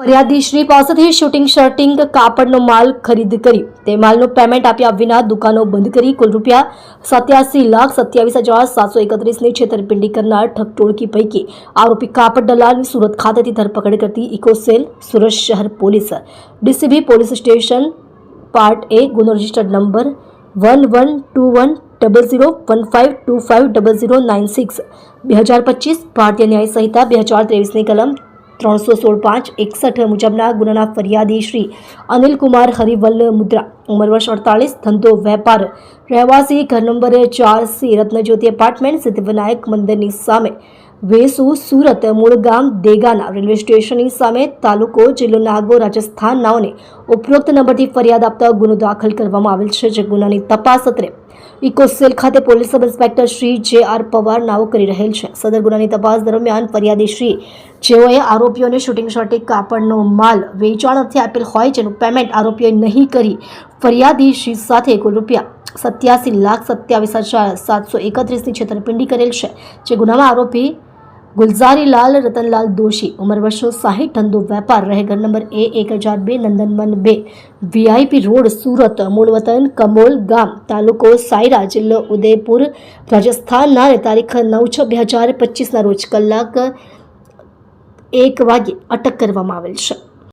ફરિયાદી શ્રી પાસેથી શૂટિંગ શર્ટિંગ કાપડનો માલ ખરીદ કરી તે માલનું પેમેન્ટ આપ્યા વિના દુકાનો બંધ કરી કુલ રૂપિયા સત્યાસી લાખ સત્યાવીસ હજાર સાતસો એકત્રીસની છેતરપિંડી કરનાર ઠગટોળકી પૈકી આરોપી કાપડ દલાલની સુરત ખાતેથી ધરપકડ કરતી ઇકોસેલ સુરત શહેર police. DCB police station part A ગુનો registered number one one two one double zero one five two five double zero nine six. બે હજાર પચીસ ભારતીય ન્યાય સંહિતા બે હજાર ત્રેવીસની કલમ ત્રણસો સોળ પાંચ એકસઠ મુજબના ગુનાના ફરિયાદી શ્રી અનિલકુમાર હરિવલ્લ મુદ્રા. ઉંમર વર્ષ અડતાલીસ, ધંધો વેપાર. રહેવાસી ઘર નંબર ચાર સી, રત્નજ્યોતિ એપાર્ટમેન્ટ સિદ્ધિવિનાયક મંદિરની સામે. વેસુ, સુરત મૂળ ગામ દેગાના રેલવે સ્ટેશનની સામે તાલુકો, જિલ્લો, નાગો રાજસ્થાન નાઓને ઉપરોક્ત નંબરથી ફરિયાદ આપતા ગુનો દાખલ કરવામાં આવેલ છે, જે ગુનાની તપાસ અત્રે ઇકોસેલ ખાતે પોલીસ સબ ઇન્સ્પેક્ટર શ્રી જે આર પવાર નાઓ કરી રહેલ છે. સદર ગુનાની તપાસ દરમિયાન ફરિયાદી શ્રી જેઓએ આરોપીઓને શૂટિંગ શર્ટિંગ કાપડનો માલ વેચાણ અર્થે આપેલ હોય જેનું પેમેન્ટ આરોપીઓએ નહીં કરી ફરિયાદી શ્રી સાથે કુલ રૂપિયા સત્યાસી લાખ સત્યાવીસ હજાર સાતસો એકત્રીસની છેતરપિંડી કરેલ છે, જે ગુનામાં આરોપી ગુલઝારીલાલ રતનલાલ દોશી ઉંમર વર્ષો સાહીઠ ધંધો વેપાર રહે ઘર નંબર એ એક હજાર બે નંદનવન બે વીઆઈપી રોડ સુરત મૂળ વતન કમોલ ગામ તાલુકો સાયરા જિલ્લો ઉદયપુર રાજસ્થાનના તારીખ નવ છ બે હજાર પચીસના રોજ કલાક એક વાગ્યે અટક કરવામાં આવેલ છે